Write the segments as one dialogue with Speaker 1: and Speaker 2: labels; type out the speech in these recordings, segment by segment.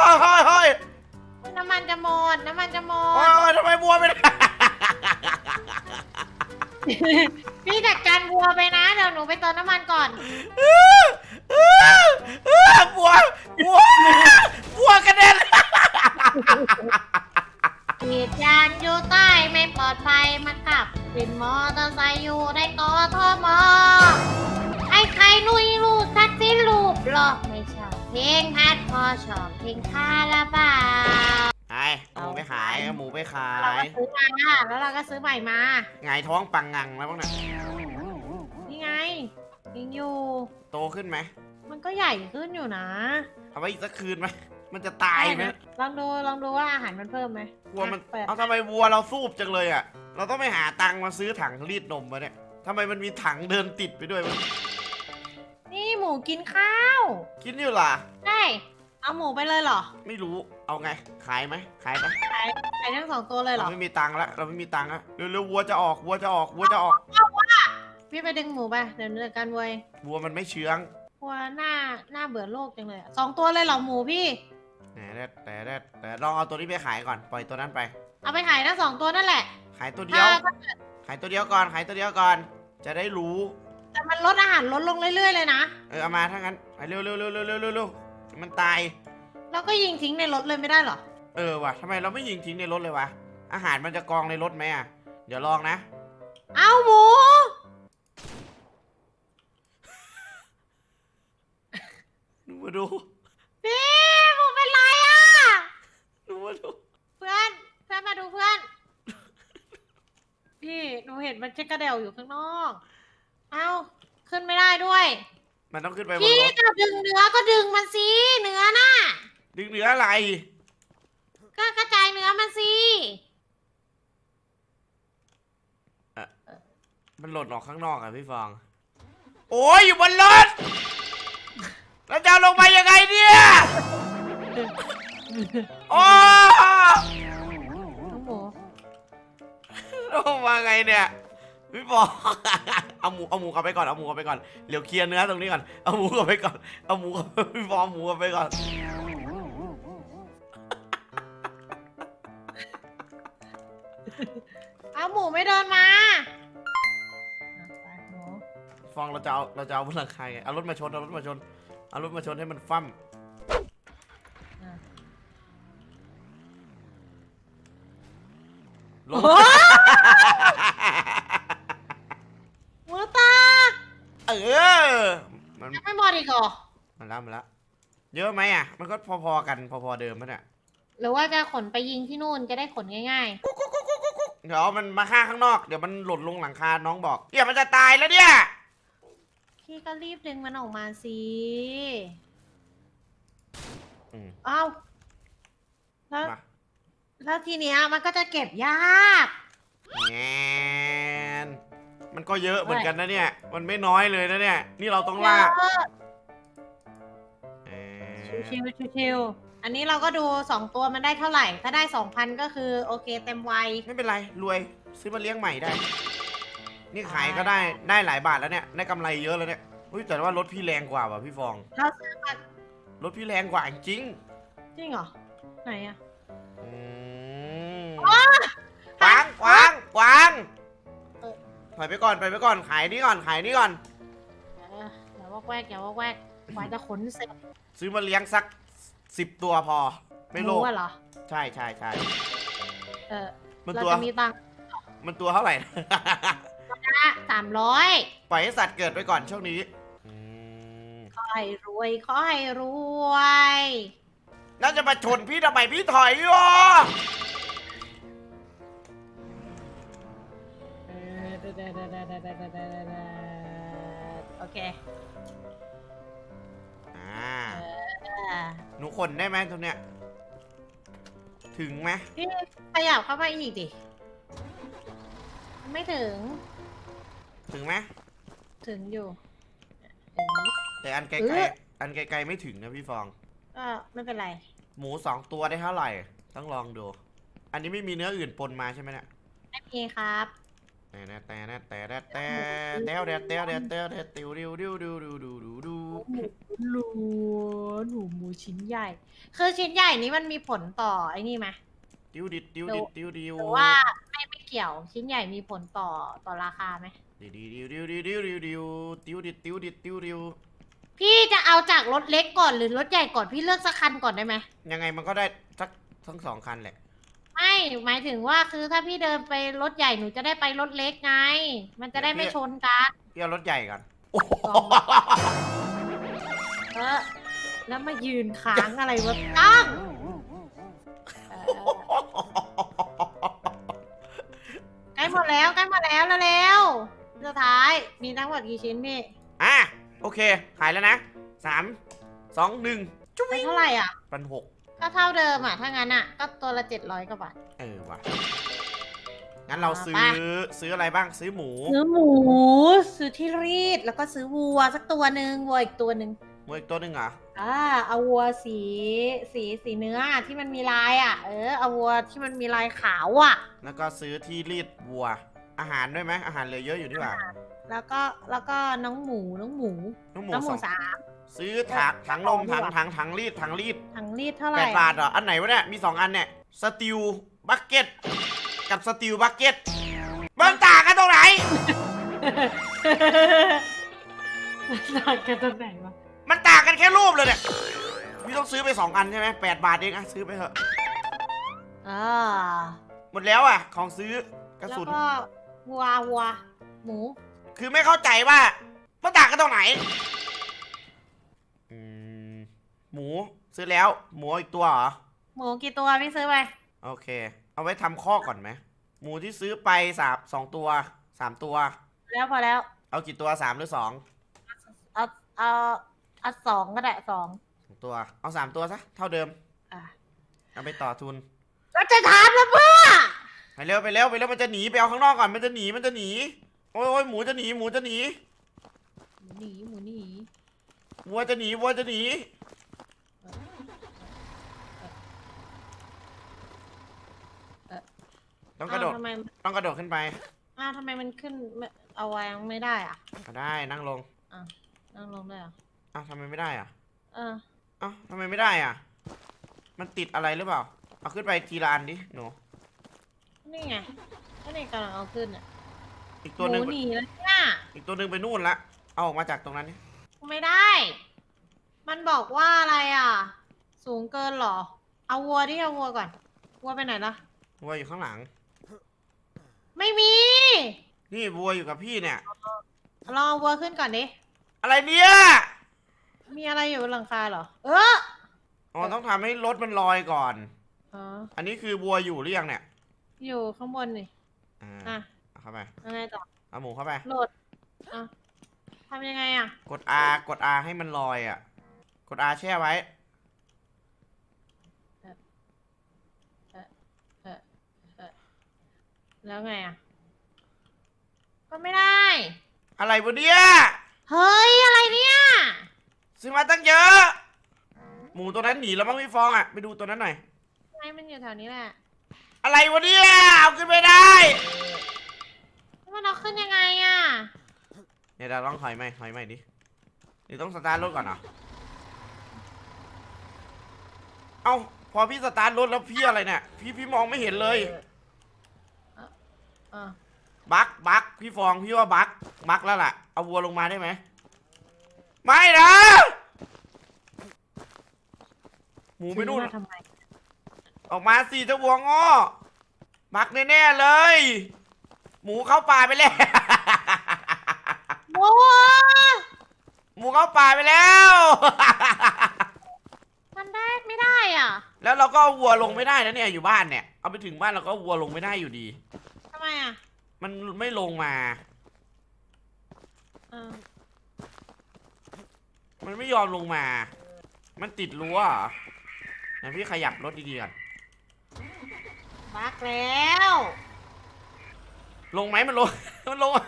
Speaker 1: ฮ้ยเฮ้ยเฮ้ย
Speaker 2: น้ำมันจะหมด น้ำมันจะหม
Speaker 1: เฮ้ย
Speaker 2: ด
Speaker 1: เฮ้ยทำไมบัวไม่ได้
Speaker 2: พี่จัดการวัวไปนะ เดี๋ยวหนูไปเติมน้ำมันก่อน
Speaker 1: บัวบัวบัวกระเด็น
Speaker 2: เหตุการณ์อยู่ใต้ไม่ปลอดภัยมาขับเป็นมอเตอร์ไซค์อยู่ในกอทมไอ้ใครลุยลูกทักซี่ลูกหรอกไม่ชอบ เพลงฮัดพอชอบเพลงคาราบาว
Speaker 1: ไอ้เอาหมูไปขายเอาหมูไปขา
Speaker 2: เราก็
Speaker 1: ย
Speaker 2: ซื้อมาแล้วเราก็ซื้อใหม่มา
Speaker 1: ไงายท้องปังงังแล้วบ้างเนี่ย
Speaker 2: นี่ไงยังอยู่
Speaker 1: โตขึ้นไหม
Speaker 2: มันก็ใหญ่ขึ้นอยู่นะ
Speaker 1: เอาไว้อีกสักคืนไหมมันจะตายไหม
Speaker 2: ลองดูลองดูว่าอาหารมันเพิ่มไหม
Speaker 1: วัวมัน
Speaker 2: เปิด
Speaker 1: เอาทำไมวัวเราสูบจังเลยอะ เราต้องไปหาตังค์มาซื้อถังรีดนมมาเนี่ยทำไมมันมีถังเดินติดไปด้วยวะ
Speaker 2: นี่ห มูกินข้าว
Speaker 1: กินอยู่ล่ะ
Speaker 2: ใช่เอาหมูไปเลยเหรอ
Speaker 1: ไม่รู้เอาไง ขายไหมขายไหม
Speaker 2: ขายขายทั้งสองตัวเลยเหร
Speaker 1: เรา
Speaker 2: อ
Speaker 1: ไม่มีตังค์แล้วเราไม่มีตังค์แล้วเร็วๆวัวจะออกวัวจะออกวัวจะออก
Speaker 2: พี่ไปดึงหมูไปเดี๋ยวเนื้อกันเว้ย
Speaker 1: วัวมันไม่เชื้อง
Speaker 2: กลัวหน้าหน้าเบื่อโลกจังเลยอะสองตัวเลยเหรอหมูพี่
Speaker 1: แต่แต่แต่แต่แต่ลองเอาตัวนี้ไปขายก่อนปล่อยตัวนั้นไป
Speaker 2: เอาไปขายทั้งสองตัวนั่นแหละ
Speaker 1: ขายตัวเดียว
Speaker 2: ถ้า
Speaker 1: ขายตัวเดียวก่อนขายตัวเดียวก่อน จะได้รู้
Speaker 2: แต่มันลดอาหารลดลงเรื่อยๆเลยนะ
Speaker 1: เออเอามาถ้างั้นไปเร็วเร็วเร็วเร็วเร็วเร็วเร็วมันตาย
Speaker 2: แล้วก็ยิงทิ้งในรถเลยไม่ได้เหรอ
Speaker 1: เออว่ะทำไมเราไม่ยิงทิ้งในรถเลยวะ อาหารมันจะกองในรถไหมอะ เดี๋ยวลองนะ
Speaker 2: เอาหมู
Speaker 1: ดูมาดู
Speaker 2: พี่หมูเป็นไรอะ
Speaker 1: ดูมาดู
Speaker 2: เพื่อนเพื่อนมาดูเพื่อน พี่หนูเห็นมันเช็คกระเดวอยู่ข้างนอก เอาขึ้นไม่ได้ด้วย
Speaker 1: มันต้องขึ้นไปบน
Speaker 2: พี่
Speaker 1: รถ
Speaker 2: จะดึงเนื้อก็ดึงมันสิเนื้อน่ะ
Speaker 1: ดึงเหนืออะไร
Speaker 2: ก็กระจายเนื้อมันสิ
Speaker 1: มันหล่นออกข้างนอกอะพี่ฟอง โอ้ยอยู่บนรถ แล้วจะเอาลงไปยังไงเนี่ยโอ้
Speaker 2: น้องหมู
Speaker 1: ลงมาไงเนี่ย พี่ฟองเอาหมูเอาหมูกลับไปก่อนเอาหมูกลับไปก่อนเดี๋ยวเคลียร์เนื้อตรงนี้ก่อนเอาหมูกลับไปก่อนเอาหมูกลับพี่ฟองเอาหมูกลับไปก่อน
Speaker 2: เอาหมูไม่เดินมาอะไปหมู
Speaker 1: ฟองเราจะเอาเราจะเอาบนหลังคาไงเอารถมาชนเอารถมาชนเอารถมาชนให้มันฟั่ม
Speaker 2: อะ
Speaker 1: ลง
Speaker 2: โอ้หมูตาก
Speaker 1: เออ มัน
Speaker 2: ยังไม่หม ดอีกเหรอ
Speaker 1: มันแล้วมันแล้วเยอะไหมอะ มันก็พอๆกันพอๆเดิมมันอะ
Speaker 2: หรือว่าจะขนไปยิงที่นู่นจะได้ขนง่าย
Speaker 1: เดี๋ยวมันมาฆ่าข้างนอก เดี๋ยวมันหล่นลงหลังคาน้องบอกเดี๋ยวมันจะตายแล้วเนี่ย
Speaker 2: ๆ พี่ก็รีบดึงมันออกมาสิ
Speaker 1: อืม
Speaker 2: เอ้าแล้ว
Speaker 1: มา
Speaker 2: แล้วทีเนี้ยมันก็จะเก็บยาก
Speaker 1: แงนมันก็เยอะเหมือนกันนะเนี่ย มันไม่น้อยเลยนะเนี่ย นี่เราต้องล่า
Speaker 2: เยอะ
Speaker 1: แอน
Speaker 2: ชิวๆชิวๆอันนี้เราก็ดูสองตัวมันได้เท่าไหร่ ถ้าได้สองพันก็คือโอเคเต็มวัย
Speaker 1: ไม่เป็นไร รวย ซื้อมาเลี้ยงใหม่ได้ นี่ขายก็ได้ได้หลายบาทแล้วเนี่ย ได้กำไรเยอะแล้วเนี่ยอุ้ยแต่ว่ารถพี่แรงกว่าว่ะพี่ฟอง
Speaker 2: เราซื้อมาร
Speaker 1: ถพี่แรงกว่าจริง
Speaker 2: จริงเหรอ ไหนอะ
Speaker 1: ๆอืมกวางกวางกวางถอยไปก่อนไปไปก่อนขายนี่ก่อนขายนี่ก่อน
Speaker 2: เอออย่าว่าแวกอย่าว่าแวก กว่าจะขนเสร็จ
Speaker 1: ซื้อมาเลี้ยงสักสิบตัวพอ ไม่โล
Speaker 2: รู้
Speaker 1: ภ
Speaker 2: อะเหรอ
Speaker 1: ใช่ใช่ใช่
Speaker 2: เออ
Speaker 1: มัน
Speaker 2: เรา
Speaker 1: ตัว
Speaker 2: จะมีตังค์
Speaker 1: มันตัวเท่าไหร่
Speaker 2: ละสามร้อย
Speaker 1: ปล่อยให้สัตว์เกิดไปก่อนช่วงนี้อืม
Speaker 2: ขอให้รวยขอให้รวย
Speaker 1: น่าจะมาชนพี่ทำไมพี่ถอยอะ
Speaker 2: เออเดดๆๆๆๆๆๆโอเค
Speaker 1: หนูขนได้ไหมตัวเนี้ย ถึงไหม
Speaker 2: พี่ขยับเข้ามาอีกดิ ไม่ถึง
Speaker 1: ถึงไหม
Speaker 2: ถึงอยู่ถึง
Speaker 1: แต่อันไก
Speaker 2: เอ
Speaker 1: ล
Speaker 2: อ
Speaker 1: ๆ อันไกลๆไม่ถึงนะพี่ฟอง
Speaker 2: ก็ไม่เป็นไร
Speaker 1: หมูสองตัวได้เท่าไหร่ ต้องลองดู อันนี้ไม่มีเนื้ออื่นปนมาใช่ไหมเนี่ย
Speaker 2: ไม่มีครับ
Speaker 1: แต่แต่แต่แต่แต่แต่แต่แต่แต่แต่แต่แต่ติวดิวดิวดิวดิวดิวดิวดิว
Speaker 2: หมูหนูหมูชิ้นใหญ่ คือชิ้นใหญ่นี้มันมีผลต่อไอ้นี่ไหม
Speaker 1: ดิวดิดดิวดิดดิวดิว
Speaker 2: หรือว่าไม่ไม่เกี่ยวชิ้นใหญ่มีผลต่อต่อราคาไหม
Speaker 1: ดิวดิวดิวดิวดิวดิวดิวดิวดิดดิวดิดดิวดิว
Speaker 2: พี่จะเอาจากรถเล็กก่อนหรือรถใหญ่ก่อนพี่เลือกสักคันก่อนได้ไหม
Speaker 1: ยังไงมันก็ได้สักทั้งสองคันแหละ
Speaker 2: หมายถึงว่าคือถ้าพี่เดินไปรถใหญ่หนูจะได้ไปรถเล็กไง มันจะได้ไม่ชนกัน
Speaker 1: พี่เอารถใหญ่ก่อนโอ้โห
Speaker 2: เออแล้วมายืนค้างอะไรวะตั้งเออใกล้หมดแล้วใกล้หมดแล้วแล้วแล้วสุดท้ายมีทั้งหมดกี่ชิ้นพี่
Speaker 1: อะโอเค ขายแล้วนะสามสองหนึ่งจุ๊
Speaker 2: เป็น
Speaker 1: ย
Speaker 2: เท่าไหร่อะ
Speaker 1: พันหก
Speaker 2: ก็เท่าเดิมอะ ถ้างั้นอะ ก็ตัวละเจ็ดร้อยกว่าบาท
Speaker 1: เออว่ะ งั้นเราซื้อ
Speaker 2: ไป
Speaker 1: ซื้ออะไรบ้างซื้อหมู
Speaker 2: ซื้อหมู ซื้อที่รีด แล้วก็ซื้อวัวสักตัวหนึ่งวัวอีกตัวหนึ่ง
Speaker 1: หมูอีกตัวหนึ่งเหรอ
Speaker 2: อ่าเอาวัวสีสีสีเนื้ออะที่มันมีลายอะ เออเอาวัวที่มันมีลายขาวอะ
Speaker 1: แล้วก็ซื้อที่รีดวัว อาหารด้วยไหมอาหารเหลือเยอะอยู่นี่หว่า
Speaker 2: แล้วก็แล้วก็น้องหมูน้องหมู
Speaker 1: น้องหมู
Speaker 2: น้องห
Speaker 1: ส
Speaker 2: มู
Speaker 1: อง
Speaker 2: สาม
Speaker 1: ซื้อถังถังนม
Speaker 2: ส
Speaker 1: ถั
Speaker 2: อง
Speaker 1: ง
Speaker 2: ดีกว่า
Speaker 1: ถังถังรีดถังรีด
Speaker 2: ถังรีดเท่าไห
Speaker 1: แป
Speaker 2: ร่
Speaker 1: ดบาทเหรอ อันไหนวะเนี่ย มีสองอันเนี่ย สติลบักเก็ตกับสติลบักเก็ตมันต่างกันตรงไหน
Speaker 2: ต่างกันตรงไหนวะ
Speaker 1: มันต่างกันแค่รูปเลยเนี่ย พี่ต้องซื้อไปสองอันใช่ไหมแปดบาทเองอะซื้อไปเถอะ
Speaker 2: อ่า
Speaker 1: หมดแล้วอะของซื้อกระ
Speaker 2: แล้ว
Speaker 1: สุน
Speaker 2: ก็วัววัวหมู
Speaker 1: คือไม่เข้าใจว่ามันต่างกันตรงไหนอืม หมูซื้อแล้ว หมูอีกตัวเหรอ
Speaker 2: หมูกี่ตัวพี่ซื้อไป
Speaker 1: โอเค เอาไว้ทำข้อก่อนไหม หมูที่ซื้อไปสามสองตัวสามตัว
Speaker 2: แล้วพอแล้ว
Speaker 1: เอากี่ตัวสามหรือสอง
Speaker 2: เอาเอาเอาสองก็ได้สอง
Speaker 1: สองตัว เอาสามตัวซะ เท่าเดิม
Speaker 2: อะ
Speaker 1: เอาไปต่อทุน
Speaker 2: ก็จะถามแล้วเพื่อ
Speaker 1: ไปเร็วไปเร็วไปเร็วมันจะหนีไปเอาข้างนอกก่อนมันจะหนีมันจะหนี โอ้ยโอ้ยหมูจะหนีหมูจะหนี
Speaker 2: หมูหนีหมูหนี
Speaker 1: วัวจะหนีวัวจะหนี ต้องกระโดด
Speaker 2: อ้าวทำไม
Speaker 1: ต้องกระโดดขึ้นไป
Speaker 2: อ้าวทำไมมันขึ้นไม่เอาวางไม่ได้อะ
Speaker 1: ก็ได้นั่งลง
Speaker 2: นั่งลงได้เหรอ
Speaker 1: อ้าวทำไมไม่ได้อะ
Speaker 2: เออ
Speaker 1: อ้าวทำไมไม่ได้อะ มันติดอะไรหรือเปล่า เอาขึ้นไปทีละอันดิหนู
Speaker 2: นี่ไงก็นี่กำลังเอาขึ้นอะ
Speaker 1: อีกตัวหนึ่ง
Speaker 2: มูหนีแล้วเนี่ย
Speaker 1: อีกตัวหนึ่งไปนู่นละ เอาออกมาจากตรงนั้นนี่
Speaker 2: ไม่ได้ มันบอกว่าอะไรอะ สูงเกินเหรอ เอาวัวดิเอาวัวก่อนวัวไปไหนล่ะ
Speaker 1: วัวอยู่ข้างหลัง
Speaker 2: ไม่มี
Speaker 1: นี่วัวอยู่กับพี่เนี่ย
Speaker 2: ลองเอาวัวขึ้นก่อนดิ
Speaker 1: อะไรเนี่ย
Speaker 2: มีอะไรอยู่บนหลังคาเหรอ เออ
Speaker 1: อ๋อต้องทำให้รถมันลอยก่อน
Speaker 2: อ๋อ
Speaker 1: อันนี้คือวัวอยู่หรือยังเนี่ย
Speaker 2: อยู่ข้างบนนี่
Speaker 1: อ่า
Speaker 2: อะ
Speaker 1: เอาเข้าไป
Speaker 2: ยังไงต่อ
Speaker 1: เอาหมูเข้าไป
Speaker 2: โหลดอะทำยังไงอะ
Speaker 1: กด R กด R ให้มันลอยอะ กด R แช่ไว้
Speaker 2: แล้วไงอะ ก็ไม่ได้
Speaker 1: อะไรวะเนี่ย
Speaker 2: เฮ้ย อะไรเนี่ย
Speaker 1: ซื้อมาตั้งเยอะ หมูตัวนั้นหนีแล้วมั้งพี่ฟองอะ ไปดูตัวนั้นหน่อย
Speaker 2: ไงมันอยู่แถวนี้แหละ
Speaker 1: อะไรวะเนี่ยเอาขึ้นไม่ได้
Speaker 2: มันเอาขึ้นยังไงอะ
Speaker 1: เดี๋ยวเราลองถอยไหมถอยไหมดิหรือต้องสตาร์ทรถก่อนเหรอเอ้าพอพี่สตาร์ทรถแล้วพี่อะไรเนี่ย พี่พี่มองไม่เห็นเลย
Speaker 2: อะ
Speaker 1: บักบักพี่ฟองพี่ว่าบักบักแล้วล่ะ เอาวัวลงมาได้ไหม ไม่นะ หมูไปนู่น
Speaker 2: ซื้อมาทำไม
Speaker 1: ออกมาสิเจ้าวัวง้อบักแน่ๆเลย หมูเข้าป่าไปแล้ว
Speaker 2: โอ้
Speaker 1: หมูเข้าป่าไปแล้ว
Speaker 2: มันได้ไม่ได้อะ
Speaker 1: แล้วเราก็เอาวัวลงไม่ได้นะเนี่ยอยู่บ้านเนี่ย เอาไปถึงบ้านเราก็เอาวัวลงไม่ได้อยู่ดี
Speaker 2: ทำไม อะ
Speaker 1: มันไม่ลงมา
Speaker 2: เออ
Speaker 1: มันไม่ยอมลงมา มันติดรั้วเหรอไหนพี่ขยับรถดีๆก่อน
Speaker 2: บักแล้ว
Speaker 1: ลงไหมมันลง มันลงอะ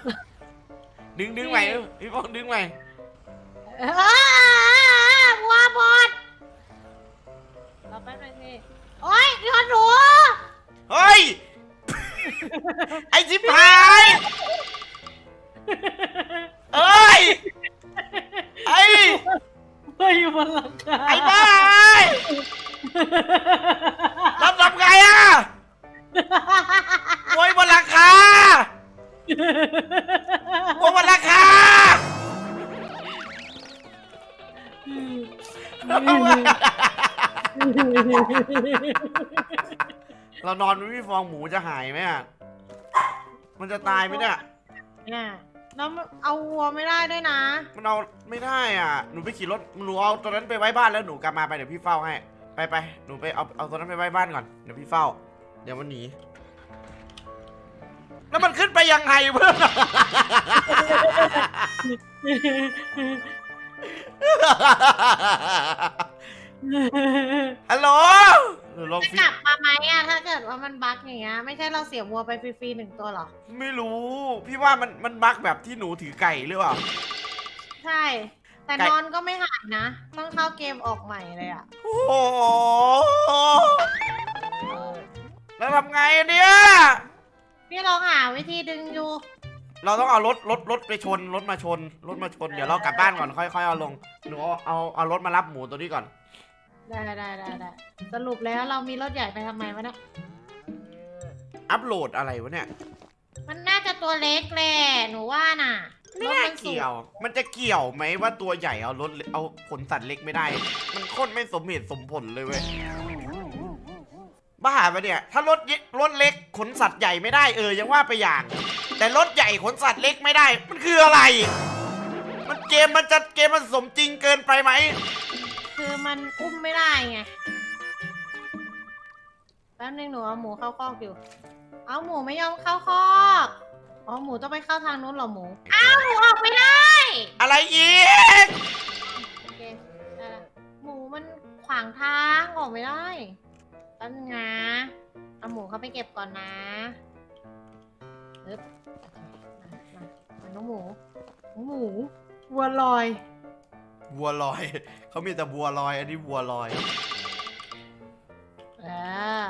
Speaker 1: ดึงดึงใหม่เร็วพี่ฟองดึงใหม่
Speaker 2: เออวัวบอดเราไปบนึงสิโอ้ยโดนหนู
Speaker 1: เฮ้ย ไอ้ชิบหายเอ้ย ไอ้
Speaker 2: ไม่อยู่บนหลังคา
Speaker 1: ไอ้บ้าไอ้ทำทำไงอะโวยบนหลังคาโวยบนหลังคาเรานอนไม่มีฟองหมูจะหายไหมอะ มันจะตายไหมเนี่ย
Speaker 2: เนี่ยแล้วเอาวัวไม่ได้ด้วยนะ
Speaker 1: มันเอาไม่ได้อะ หนูไปขี่รถหนูเอาตัวนั้นไปไว้บ้านแล้วหนูกลับมาไปเดี๋ยวพี่เฝ้าให้ไปไปหนูไปเอาเอาตัวนั้นไปไว้บ้านก่อนเดี๋ยวพี่เฝ้า เดี๋ยวมันหนีแล้วมันขึ้นไปยังไงเพื่อนฮัลโหล หนูลอง
Speaker 2: จะ
Speaker 1: ฟิ
Speaker 2: กลับมาไหมอะถ้าเกิดว่ามันบั๊กอย่างเงี้ยไม่ใช่เราเสียวัวไปฟรีๆหนึ่งตัวหรอ
Speaker 1: ไม่รู้ พี่ว่ามันมันบั๊กแบบที่หนูถือไก่หรือเปล่า
Speaker 2: ใช่ แต่
Speaker 1: ไก่
Speaker 2: นอนก็ไม่หายนะ ต้องเข้าเกมออกใหม่เลยอะ
Speaker 1: โอ้โหแล้วทำไงเนี่ย
Speaker 2: พี่ลองหาวิธีดึงอยู่
Speaker 1: เราต้องเอารถรถรถไปชนรถมาชนรถมาชน เดี๋ยวเรากลับบ้านก่อนค่อยๆเอาลงหนูเอาเอาเอารถมารับหมูตัวนี้ก่อน
Speaker 2: ได้ได้ได้ได้สรุปแล้วเรามีรถใหญ่ไปทำไมวะเนี่ย
Speaker 1: อัพโหลดอะไรวะเนี่ย
Speaker 2: มันน่าจะตัวเล็กแหละหนูว่าน่ะ
Speaker 1: ไม่
Speaker 2: รถ
Speaker 1: น่า
Speaker 2: มันสูง
Speaker 1: เกี่ยว มันจะเกี่ยวไหมว่าตัวใหญ่เอารถเอาผลสัตว์เล็กไม่ได้ มันโคตรไม่สมเหตุสมผลเลยเว้ย บ้าปะเนี่ย ถ้ารถเยรถเล็กขนสัตว์ใหญ่ไม่ได้เออยังว่าไปอย่าง แต่รถใหญ่ขนสัตว์เล็กไม่ได้ มันคืออะไร มันเกมมันจะเกมมันสมจริงเกินไปไหม
Speaker 2: คือมันอุ้มไม่ได้ไง แป๊บนึงหนูเอาหมูเข้าคอกอยู่ เอาหมูไม่ยอมเข้าคอก อ๋อหมูต้องไปเข้าทางนู้นเหรอหมู อ้าวหมูออกไม่ได้
Speaker 1: อะไรอีก
Speaker 2: โอเคได้ละหมูมันขวางทางออกไม่ได้แป๊บนึงนะเอาหมูเข้าไปเก็บก่อนนะปึ๊บโอเคมามามาน้องหมูน้องหมูวัวลอย
Speaker 1: บัวลอย เขามีแต่บัวลอย อันนี้บัวลอย
Speaker 2: เออ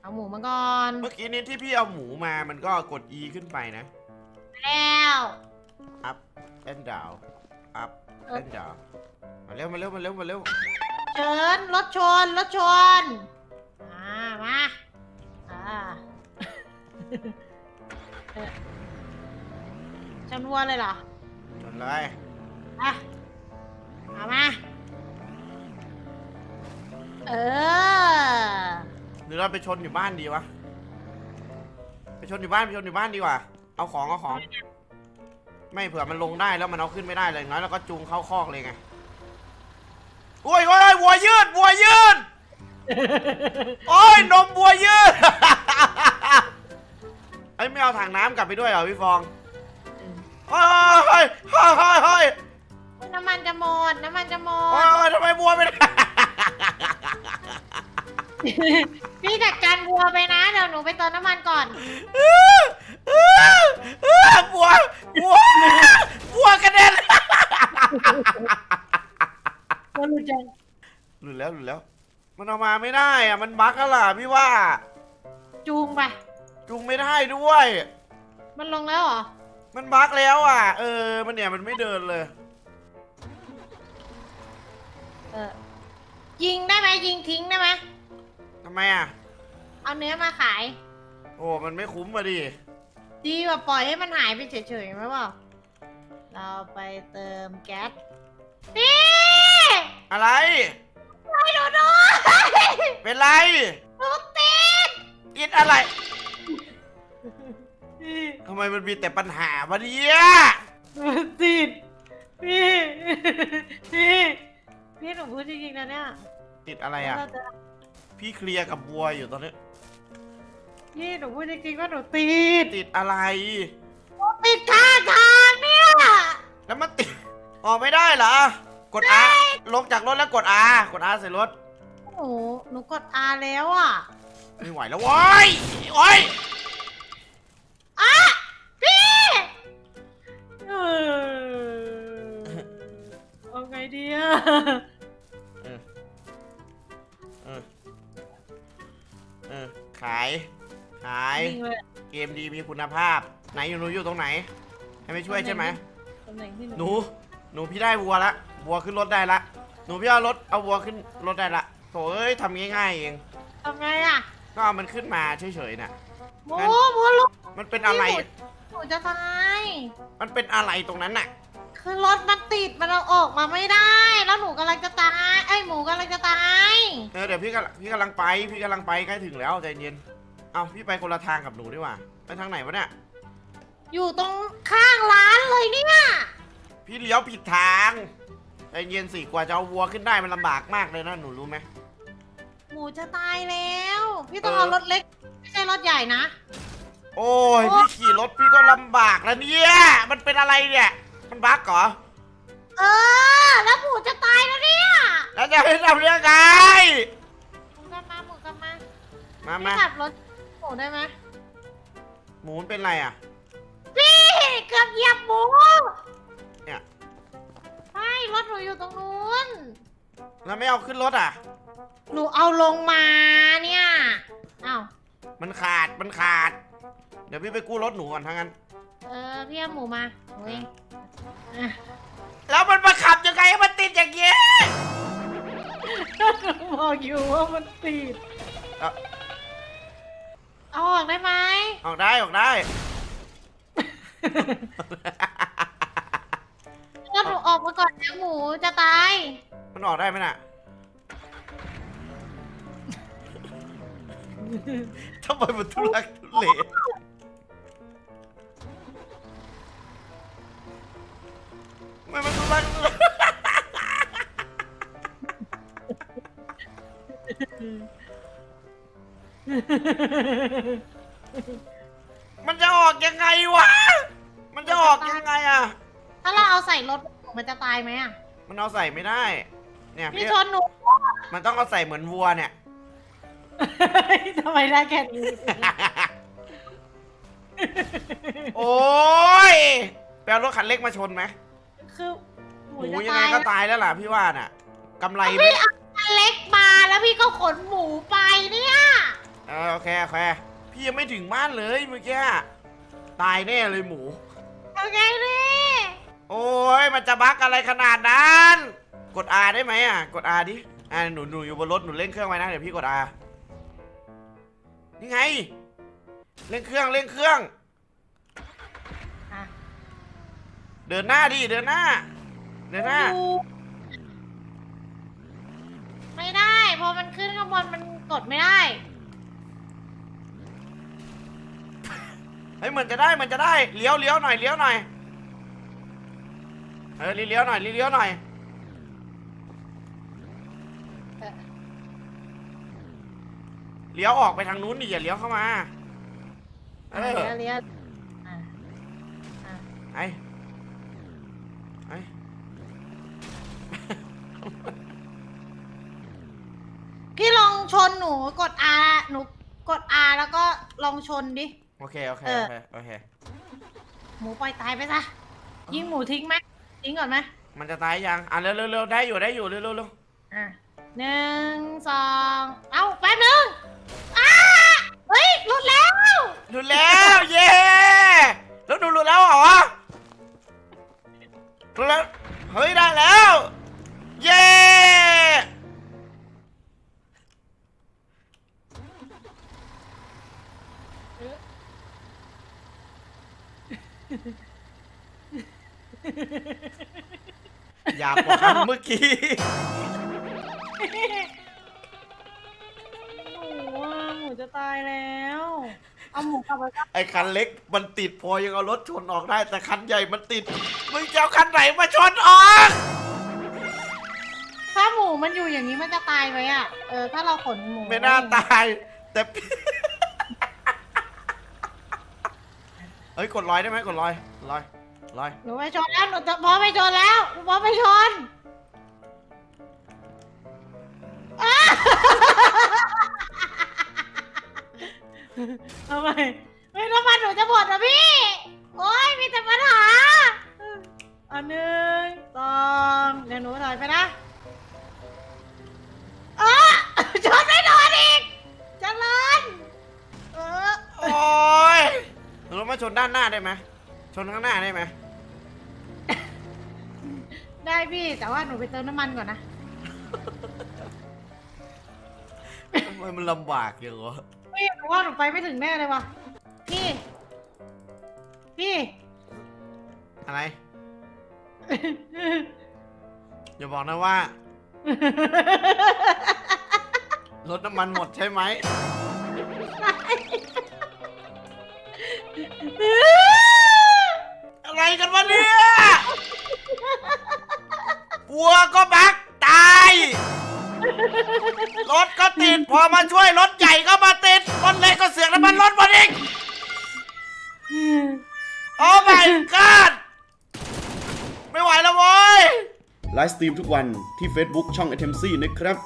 Speaker 2: เอาหมูมาก่อน
Speaker 1: เมื่อกี้นี้ที่พี่เอาหมูมา มันก็กด E ขึ้นไปนะ
Speaker 2: แล้ว
Speaker 1: up and down up and down มาเร็วมาเร็วมาเร็วมาเร็ว
Speaker 2: เชิญรถชนรถชนมามาอ่าเออชนวัวเลยเหรอ
Speaker 1: จนเลย
Speaker 2: อะ เอามา เออ
Speaker 1: หรือเราไปชนอยู่บ้านดีวะ ไปชนอยู่บ้านไปชนอยู่บ้านดีกว่า เอาของเอาของ ไม่เผื่อมันลงได้แล้วมันเอาขึ้นไม่ได้เลยน้อยเราก็จูงเข้าคอกเลยไงโอ้ยโอ้ยวัวยืดวัวยืด โอ้ยนมวัวยืด ไอ้ไม่เอาถังน้ำกลับไปด้วยเหรอพี่ฟองเฮ้ยเฮ้ยเฮ้ยเฮ้ย
Speaker 2: น้ำมันจะหมด น้ำมันจะหม
Speaker 1: โอ้ย
Speaker 2: ด
Speaker 1: โอ้ยทำไมวัวไม่ได้
Speaker 2: พี่จัดการวัวไปนะ เดี๋ยวหนูไปเติมน้ำมันก่อน
Speaker 1: วัววัววัวกระเด็น
Speaker 2: วัวหลุดจัง
Speaker 1: หลุดแล้วหลุดแล้ว มันเอามาไม่ได้อะมันบั๊กแล้วล่ะพี่ว่า
Speaker 2: จูงไป
Speaker 1: จูงไม่ได้ด้วย
Speaker 2: มันลงแล้วเหรอ
Speaker 1: มันบั๊กแล้วอะ เออ มันเนี่ยมันไม่เดินเลย
Speaker 2: เออ ยิงได้ไหมยิงทิ้งได้ไหม
Speaker 1: ทำไมอะ
Speaker 2: เอาเนื้อมาขาย
Speaker 1: โอ้ มันไม่คุ้มมาดิ
Speaker 2: ดีกว่าปล่อยให้มันหายไปเฉยๆไหมเปล่าเราไปเติมแก๊สพี่
Speaker 1: อะไร
Speaker 2: ไปดูด้วย
Speaker 1: เป็นไร
Speaker 2: หนูติด
Speaker 1: กินอะไร ทำไมมันมีแต่ปัญหาวะเนี่ย
Speaker 2: หนูติดพี่พี่ พี่หนูพูดจริงๆนะเนี่ย
Speaker 1: ติดอะไรอะ
Speaker 2: เราจะ
Speaker 1: พี่เคลียร์กับบัวอยู่ตอนนี้
Speaker 2: พี่หนูพูดจริงๆว่าหนูติด
Speaker 1: ติดอะไร
Speaker 2: ติดข้างทางเนี่ย
Speaker 1: แล้วมันติด ออกไม่ได้เหรอ กด R ลงจากรถแล้วกด R กด R ใส่รถ
Speaker 2: หนูหนูกด R แล้วอะ
Speaker 1: ไม่ไหวแล้วโว้ยโอ้ย
Speaker 2: อะพี่เออเอา ไงดีอะ
Speaker 1: เออเออเออขาย ขาย
Speaker 2: นิ่งเลย
Speaker 1: เกมดีมีคุณภาพ ไหนอยู่หนูอยู่ตรงไหน ให้ไม่ช่วยใช่ไหม
Speaker 2: ตำแหน่งที่
Speaker 1: หนู หนูพี่ได้วัวละ วัวขึ้นรถได้ละ หนูพี่เอารถ เอาวัวขึ้นรถได้ละโถเอ้ยทำง่ายๆเอง
Speaker 2: ทำไงอะ
Speaker 1: ก็เอามันขึ้นมาเฉยๆน่ะ
Speaker 2: หมูหมูลูก
Speaker 1: มันเป็นอะไร
Speaker 2: หมูจะตาย
Speaker 1: มันเป็นอะไรตรงนั้นน่ะ
Speaker 2: คือรถมันติดมันเอาออกมาไม่ได้ แล้วหนูกำลังจะตายไอ้ยหมูกำลังจะตาย
Speaker 1: เออเดี๋ยวพี่กำลังพี่กำลังไปพี่กำลังไปใกล้ถึงแล้วใจเย็นเอาพี่ไปคนละทางกับหนูดีกว่าไปทางไหนวะเนี่ย
Speaker 2: อยู่ตรงข้างร้านเลยเนี่ย
Speaker 1: พี่เลี้ยวผิดทางใจเย็นสิกว่าจะเอาวัวขึ้นได้มันลำบากมากเลยนะหนูรู้ไหม
Speaker 2: หมูจะตายแล้ว พี่ต้อง
Speaker 1: เออ
Speaker 2: เอารถเล็กไม่ใช่รถใหญ่นะ
Speaker 1: โอ้ยพี่ขี่รถพี่ก็ลำบากแล้วเนี่ยมันเป็นอะไรเนี่ยมัน บั๊กเหรอ
Speaker 2: เออ แล้วหมูจะตายแล้วเนี่ย
Speaker 1: แล้วจะให้ทำยังไง
Speaker 2: หมูกลับมาหมูกลับมา
Speaker 1: มา
Speaker 2: พี่
Speaker 1: มา
Speaker 2: ขับรถหมูได้ไหม
Speaker 1: หมูมันเป็นไรอะ
Speaker 2: พี่เกือบเหยียบหมู
Speaker 1: เนี่ย
Speaker 2: ไม่รถหนูอยู่ตรงนู้น
Speaker 1: แล้วไม่เอาขึ้นรถอะ
Speaker 2: หนูเอาลงมาเนี่ยอ้าว
Speaker 1: มันขาด มันขาด เดี๋ยวพี่ไปกู้รถหนูก่อนทั้างนั้น
Speaker 2: เออพี่เอาหมูมาหนูเองอะ
Speaker 1: แล้วมันมาขับยังไงให้มันติดอย่างเงี้ย
Speaker 2: บอกอยู่ว่ามันติด
Speaker 1: เอา
Speaker 2: เอาออกได้ไหม
Speaker 1: ออกได้ออกได้
Speaker 2: ก็หนูออกมาก่อนนะหมูจะตาย
Speaker 1: มันออกได้ไหมน่ะทำไมมันทุลักทุเล ทำไมมันทุลักทุเลมันจะออกยังไงวะ มันจะออกยังไงอะ
Speaker 2: ถ้าเราเอาใส่รถมันจะตายไหมอะ
Speaker 1: มันเอาใส่ไม่ได้ เนี่ย
Speaker 2: พี่
Speaker 1: พี่
Speaker 2: ชนหนู
Speaker 1: มันต้องเอาใส่เหมือนวัวเนี่ย
Speaker 2: ทำไมได้แค่นี้
Speaker 1: โอ้ยไปเอารถคันเล็กมาชนไหม
Speaker 2: คือห
Speaker 1: ห
Speaker 2: มู
Speaker 1: มู
Speaker 2: จะ
Speaker 1: ยังไง
Speaker 2: ตาย
Speaker 1: ก็ตายแล้วล่ะพี่ว่าน่ะกำไรไหม
Speaker 2: พี่เอาอันเล็กมาแล้วพี่ก็ขนหมูไปเนี่ย
Speaker 1: เออโอเคโอเคพี่ยังไม่ถึงบ้านเลยเมื่อกี้ตายแน่เลยหมู
Speaker 2: เอาไงนี่
Speaker 1: โอ้ยมันจะบักอะไรขนาดนั้น กด R ได้ไหมอะ กด R ดิอ่าหนูหนูอยู่บนรถหนูเร่งเครื่องไว้นะเดี๋ยวพี่กด R นี่ไงเร่งเครื่องเร่งเครื่อง
Speaker 2: อะ
Speaker 1: เดินหน้าดิเดินหน้า เดินหน้า
Speaker 2: ดูไม่ได้พอมันขึ้นข้างบนมันกดไม่ได้
Speaker 1: เฮ้ยเหมือนจะได้เหมือนจะได้เลี้ยวเลี้ยวหน่อยเลี้ยวหน่อยเออเลี้ยวหน่อยเลี้ยวหน่อย
Speaker 2: เออ
Speaker 1: เลี้ยวออกไปทางนู้นดิอย่าเลี้ยวเข้ามาเออ
Speaker 2: เลี้ยวเลี้ยวอะอะ
Speaker 1: ไอ้ไอ้
Speaker 2: พี่ลองชนหนูกด R หนูกด R แล้วก็ลองชนดิ
Speaker 1: โอเค โอเค
Speaker 2: เอ
Speaker 1: โอ
Speaker 2: อ
Speaker 1: เค โอเค
Speaker 2: หมูปล่อยตายไปซะ ยิงหมูทิ้งไหมทิ้งก่อนไหม
Speaker 1: มันจะตายยัง อะเร็วเร็วเร็วได้อยู่ได้อยู่เร็วเร็วเร็ว
Speaker 2: อะหนึ่งสองเอ้าแป๊บนึงอ้าเฮ้ยหลุดแล้ว
Speaker 1: หลุดแล้วเย้แล้วหนูหลุดแล้วเหรอหลุดแล้วเฮ้ยได้แล้ว เย้อยากกว่าครั้งเมื่อกี้
Speaker 2: หมูอะหมูจะตายแล้ว เอาหมูกลับไปก่อน
Speaker 1: ไอ้คันเล็กมันติดพอยังเอารถชนออกได้แต่คันใหญ่มันติด มึงจะเอาคันไหนมาชนออก
Speaker 2: ถ้าห มูมันอยู่อย่างนี้มันจะตายไหมอะ เออ ถ้าเราขนหมู
Speaker 1: ไม่น่าตาย แต่เฮ้ยกดลอยได้ไหมกดลอยลอยลอย
Speaker 2: หนูไปชนแล้วหนูจะพร้อมไปชนแล้วหนูพร้อมไปชนอ้าทำไมไม่น้ำมันหนูจะหมดอะพี่ โอ๊ยมีแต่ปัญหาอันหนึ่งสองเดี๋ยวหนูถอยไปนะ ชนไม่โดนอีกเจริญเออ
Speaker 1: โอ้ยนด้านหน้าได้ไหมชนข้างหน้าได้ไหม
Speaker 3: ได้พี่แต่ว่าหนูไปเติมน้ำมันก่อนนะ
Speaker 1: ทำไมมันลำบากอย่างวะ
Speaker 3: พี่หนูว่าหนูไปไม่ถึงแน่เลยว่ะ พี่ พี่
Speaker 1: อะไร อย่าบอกนะว่า รถน้ำมันหมดใช่ไหม อะไรกันวะเนี่ยวัวก็บักตาย รถก็ติด พอมาช่วยรถใหญ่ก็มาติดรถเล็กก็เสือกน้ำมันรถหมดอีกโอ้ my god ไม่ไหวแล้วโว้ย
Speaker 4: ไลฟ์สตรีมทุกวันที่ Facebook ช่อง a t e m c นะครับ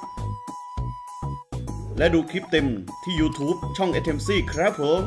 Speaker 4: และดูคลิปเต็มที่ YouTube ช่อง a t e m c ครับผม